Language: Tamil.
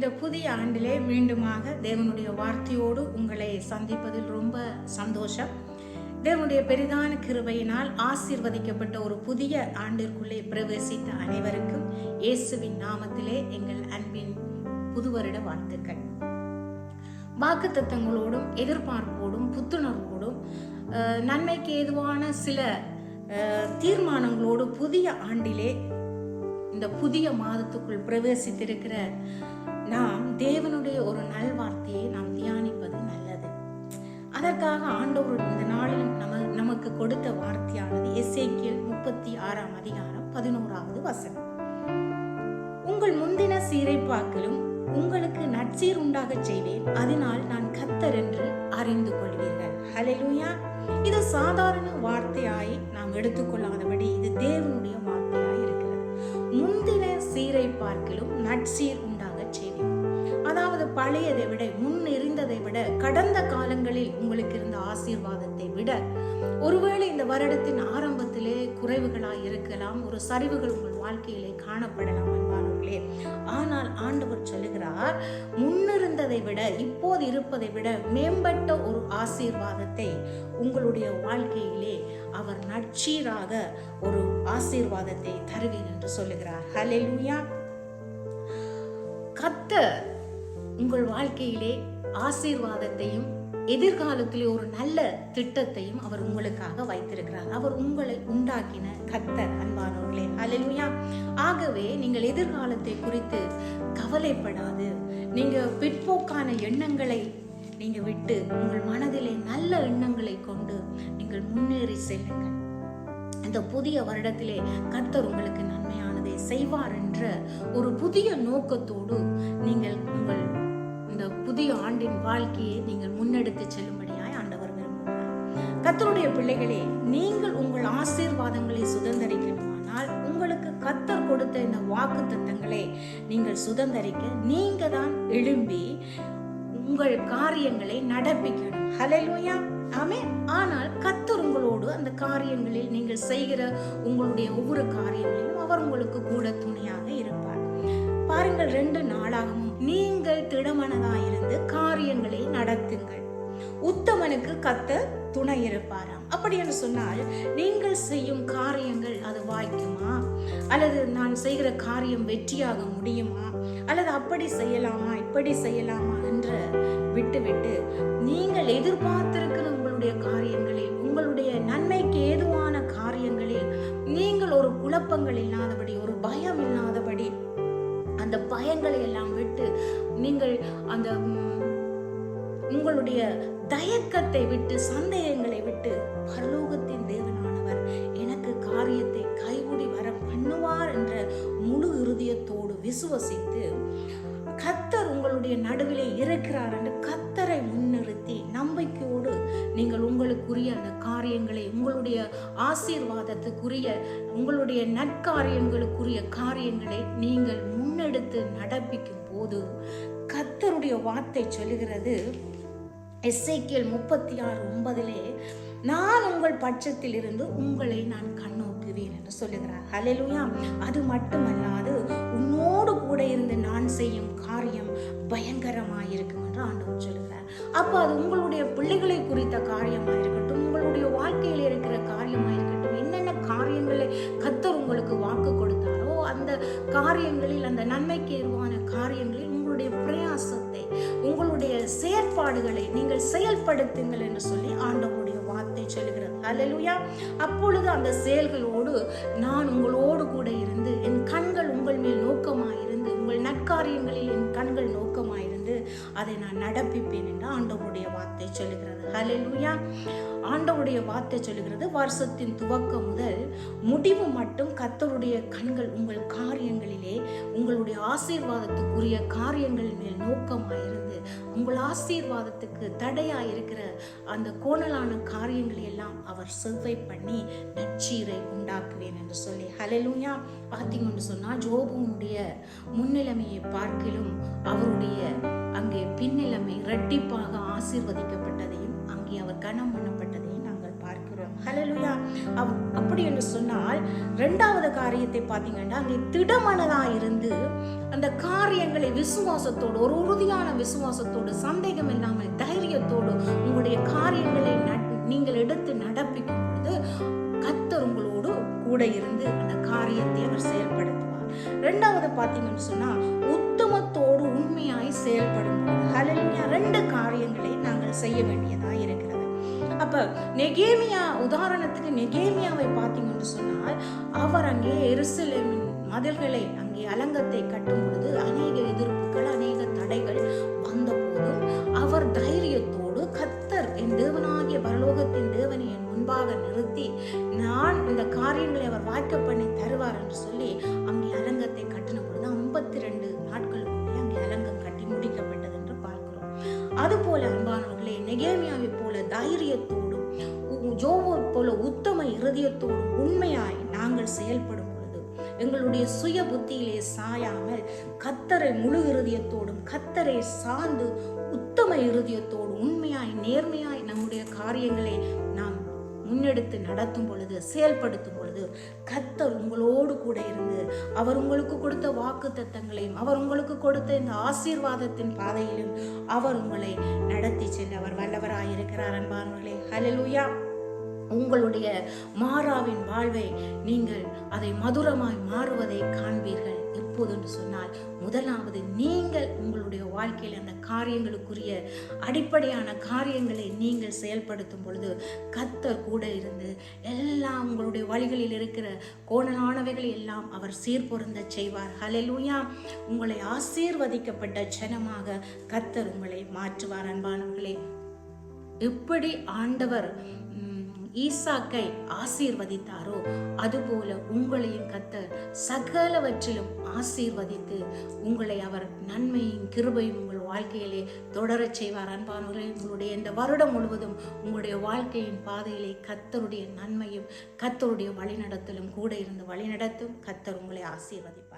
இந்த புதிய ஆண்டிலே மீண்டுமாக தேவனுடைய வார்த்தையோடு உங்களை சந்திப்பதில் ரொம்ப சந்தோஷம். தேவனுடைய பெரிதான கிருபையினால் ஆசீர்வதிக்கப்பட்ட ஒரு புதிய ஆண்டிற்குள்ளே பிரவேசித்த அனைவருக்கும் இயேசுவின் நாமத்திலே எங்கள் அன்பின் புது வருட வாழ்த்துக்கள். வாக்குத்தத்தங்களோடும் எதிர்பார்ப்போடும் புத்துணர்வோடும் நன்மைக்கு ஏதுவான சில தீர்மானங்களோடு புதிய ஆண்டிலே இந்த புதிய மாதத்துக்குள் பிரவேசித்திருக்கிற நாம் தேவனுடைய ஒரு நல்வார்த்தையை நாம் தியானிப்பது நல்லது. அதற்காக ஆண்டவர் இந்த நாளில் நம நமக்கு கொடுத்த வார்த்தையானது எசேக்கியல் முப்பத்தி ஆறாம் அதிகாரம் பதினோராவது வசனம். உங்கள் முந்தின சீரைப்பாக்கிலும் உங்களுக்கு நற்சீர் உண்டாகச் செய்வேன். அதனால் நான் கத்தர் என்று அறிந்து கொள்வீர்கள். ஹலெலுயா இது சாதாரண வார்த்தையாய் நாம் எடுத்துக்கொள்ளாதபடி இது தேவனுடைய வார்த்தையாய் இருக்கிறது. முந்தின சீரை பார்க்கிலும் நற்சீர் பழையதை விட முன் இருந்ததை விட கடந்த காலங்களில் உங்களுக்கு இருந்த ஆசீர்வாதத்தை விட ஒருவேளை இந்த வருடத்தின் ஆரம்பத்திலே குறைவுகளாய் இருக்கலாம் ஒரு சரிவுகள் உங்கள் வாழ்க்கையிலே காணப்படலாம் அன்பானவர்களே ஆனால் ஆண்டவர் சொல்லுகிறார் முன்னிருந்ததை விட இப்போது இருப்பதை விட மேம்பட்ட ஒரு ஆசீர்வாதத்தை உங்களுடைய வாழ்க்கையிலே அவர் நட்சீராக ஒரு ஆசீர்வாதத்தை தருவீர் என்று சொல்லுகிறார். ஹலெலுயா கத்தர் உங்கள் வாழ்க்கையிலே ஆசீர்வாதத்தையும் எதிர்காலத்திலே ஒரு நல்ல திட்டத்தையும் அவர் உங்களுக்காக வைத்திருக்கிறார். அவர் உங்களை உண்டாக்கின கத்தர் அன்பானவர்களே. ஹalleluya ஆகவே நீங்கள் எதிர்காலத்தை குறித்து கவலைப்படாது. நீங்க பிற்போக்கான எண்ணங்களை நீங்க விட்டு உங்கள் மனதிலே நல்ல எண்ணங்களை கொண்டு நீங்கள் முன்னேறி செல்லுங்கள். இந்த புதிய வருடத்திலே கர்த்தர் உங்களுக்கு நன்மையானதை செய்வார் என்ற ஒரு புதிய நோக்கத்தோடு நீங்கள் உங்கள் இந்த புதிய ஆண்டின் வாழ்க்கையை நீங்கள் முன்னெடுத்து செல்லும்படியாய் ஆண்டவர் விரும்புகிறார். கத்தருடைய பிள்ளைகளே நீங்கள் உங்கள் ஆசீர்வாதங்களை சுதந்திரிக்கணுமானால் உங்களுக்கு கத்தர் கொடுத்த இந்த வாக்கு தத்தங்களை நீங்கள் சுதந்திரிக்க நீங்க தான் எழும்பி உங்கள் காரியங்களை நடப்பிக்கணும். ஹலெலுயா ஆமே ஆனால் கத்தர் உங்களோடு அந்த காரியங்களில் நீங்கள் செய்கிற உங்களுடைய ஒவ்வொரு காரியங்களிலும் அவர் உங்களுக்கு கூட துணையாக இருப்பார். பாருங்கள் ரெண்டு நாளாகவும் நீங்கள் திடமனதாயிருந்து காரியங்களை நடத்துங்கள். உத்தமனுக்கு கத்த துணை இருப்பாராம். அப்படி என்று சொன்னால் நீங்கள் செய்யும் காரியங்கள் அது வாய்க்குமா? அல்லது நான் செய்கிற காரியம் வெற்றியாக முடியுமா? அல்லது அப்படி செய்யலாமா இப்படி செய்யலாமா என்று விட்டுவிட்டு நீங்கள் எதிர்பார்த்திருக்கிற உங்களுடைய காரியங்களில் உங்களுடைய நன்மைக்கு ஏதுவான காரியங்களில் நீங்கள் ஒரு குழப்பங்கள் இல்லாதபடி ஒரு பயம் இல்லாத பயங்களை எல்லாம் விட்டு நீங்கள் அந்த உங்களுடைய தயக்கத்தை விட்டு சந்தேகங்களை விட்டு பரலோகத்தின் தேவனானவர் எனக்கு காரியத்தை கைகூடி வர பண்ணுவார் என்ற முழு இருதயத்தோடு விசுவசித்து கத்தர் உங்களுடைய நடுவிலே இருக்கிறார் என்று கத்தரை முன்னிறுத்தி நம்பிக்கையோடு நீங்கள் உங்களுக்குரிய அந்த காரியங்களை உங்களுடைய ஆசீர்வாதத்துக்குரிய உங்களுடைய நற்காரியங்களுக்குரிய காரியங்களை நீங்கள் முன்னெடுத்து நடப்பிக்கும் போது கத்தருடைய வார்த்தை சொல்லுகிறது. எஸ்ஐக்கியல் முப்பத்தி ஆறு ஒன்பதிலே நான் உங்கள் பட்சத்தில் இருந்து உங்களை நான் கண்ணோக்குவேன் என்று சொல்லுகிறார். ஹalleluya. அது மட்டுமல்லாது உன்னோடு கூட இருந்து நான் செய்யும் காரியம் பயங்கரமாயிருக்கும் என்று ஆண்டவர் சொல்லுகிறார். அப்போ அது உங்களுடைய பிள்ளைகளை குறித்த காரியமாக இருக்கட்டும் உங்களுடைய வாழ்க்கையில் இருக்கிற காரியமாக இருக்கட்டும் என்னென்ன காரியங்களை கத்தர் உங்களுக்கு வாக்கு கொடுத்தாரோ அந்த காரியங்களில் அந்த நன்மைக்கு ஏதுவான காரியங்களில் உங்களுடைய பிரயாசத்தை உங்களுடைய செயற்பாடுகளை நீங்கள் செயல்படுத்துங்கள் என்று சொல்லி ஆண்டவருடைய வார்த்தை சொல்கிறது அல்லலுயா அப்பொழுது அந்த செயல்களோடு நான் உங்களோடு கூட இருந்து என் கண்கள் உங்கள் மேல் நோக்கமாக இருந்து உங்கள் நற்காரியங்களில் என் கண்கள் நோக்கம் அதை நான் நடப்பிப்பேன் என்று ஆண்டவருடைய வார்த்தை சொல்லுகிறது. ஹலெலுயா ஆண்டவருடைய வார்த்தை சொல்லுகிறது வருஷத்தின் துவக்கம் முதல் முடிவு மட்டும் கத்தருடைய கண்கள் உங்கள் காரியங்களிலே உங்களுடைய ஆசீர்வாதத்துக்குரிய காரியங்கள் மேல் நோக்கமாயிருந்து உங்கள் ஆசீர்வாதத்துக்கு தடையா இருக்கிற அந்த கோணலான காரியங்களை எல்லாம் அவர் செவ்வை பண்ணி நச்சீரை உண்டாக்குவேன் என்று சொல்லி ஹலெலுயா பார்த்தீங்கன்னு சொன்னா ஜோபுனுடைய முன்னிலைமையை பார்க்கிலும் அவருடைய அங்கே பின்னிலைமை இரட்டிப்பாக ஆசீர்வதிக்கப்பட்டதையும் அங்கே அவர் கனம் பண்ணப்பட்டதையும் நாங்கள் பார்க்கிறோம். ஹலலுயா அவ் அப்படி என்று சொன்னால் ரெண்டாவது காரியத்தை பார்த்தீங்கன்னா அங்கே திடமனதா இருந்து அந்த காரியங்களை விசுவாசத்தோடு ஒரு உறுதியான விசுவாசத்தோடு சந்தேகம் இல்லாமல் தைரியத்தோடு உங்களுடைய காரியங்களை நீங்கள் எடுத்து நடப்பிக்கும் பொழுது கத்தர் உங்களோடு கூட இருந்து அந்த காரியத்தை அவர் செயல்படுத்துவார். ரெண்டாவது பார்த்தீங்கன்னு சொன்னா செய்ய வேண்டியதா இருக்கிறது. அப்ப நெகேமியா உதாரணத்துக்கு நெகேமியாவை பார்த்தீங்கன்னு சொன்னால் அவர் அங்கே எருசலேமின் மதில்களை அங்கே அலங்கத்தை கட்டும் பொழுது அநேக எதிர்ப்புகள் அநேக தடைகள் வந்த போதும் அவர் தைரியத்தோடு கத்தர் என் தேவனாகிய பரலோகத்தின் தேவனை என் முன்பாக நிறுத்தி நான் இந்த காரியங்களை அவர் வாய்க்க பண்ணி தருவார் என்று சொல்லி அங்கே அலங்கத்தை கட்டின பொழுது ஐம்பத்தி ரெண்டு நாட்களுக்குள்ளே அங்கே அலங்கம் கட்டி முடிக்கப்பட்டது என்று பார்க்கிறோம். அதுபோல அன்பான நெகேமியாவை போல தைரியத்தோடும் உ- ஜோவோ போல உத்தம இருதயத்தோடும் உண்மையாய் நாங்கள் செயல்படும் பொழுது எங்களுடைய சுய புத்தியிலே சாயாமல் கத்தரை முழு இருதயத்தோடும் கத்தரை சார்ந்து உத்தம இருதயத்தோடும் உண்மையாய் நேர்மையாய் நம்முடைய காரியங்களை முன்னெடுத்து நடத்தும் பொழுது செயல்படுத்தும் பொழுது கத்தர் உங்களோடு கூட இருந்து அவர் உங்களுக்கு கொடுத்த வாக்கு தத்தங்களையும் அவர் உங்களுக்கு கொடுத்த இந்த ஆசீர்வாதத்தின் பாதையிலும் அவர் உங்களை நடத்தி செல்ல அவர் வல்லவராயிருக்கிறார் அன்பானவர்களே. ஹalleluya உங்களுடைய மாறாவின் வாழ்வை நீங்கள் அதை மதுரமாய் மாறுவதை காண்பீர்கள். எப்போது என்று சொன்னால் முதலாவது நீங்கள் உங்களுடைய வாழ்க்கையில் அந்த காரியங்களுக்குரிய அடிப்படையான காரியங்களை நீங்கள் செயல்படுத்தும் பொழுது கத்தர் கூட இருந்து எல்லாம் உங்களுடைய வழிகளில் இருக்கிற கோணலானவைகளை எல்லாம் அவர் சீர்பொருந்த செய்வார். ஹalleluya உங்களை ஆசீர்வதிக்கப்பட்ட ஜனமாக கத்தர் உங்களை மாற்றுவார் அன்பானவர்களே. எப்படி ஆண்டவர் ஈசாக்கை ஆசீர்வதித்தாரோ? அதுபோல உங்களையும் கத்தர் சகலவற்றிலும் ஆசீர்வதித்து உங்களை அவர் நன்மையும் கிருபையும் உங்கள் வாழ்க்கையிலே தொடரச் செய்வார். அன்பானவர்களே உங்களுடைய இந்த வருடம் முழுவதும் உங்களுடைய வாழ்க்கையின் பாதையிலே கத்தருடைய நன்மையும் கத்தருடைய வழிநடத்தலும் கூட இருந்து வழிநடத்தும். கத்தர் உங்களை ஆசீர்வதிப்பார்.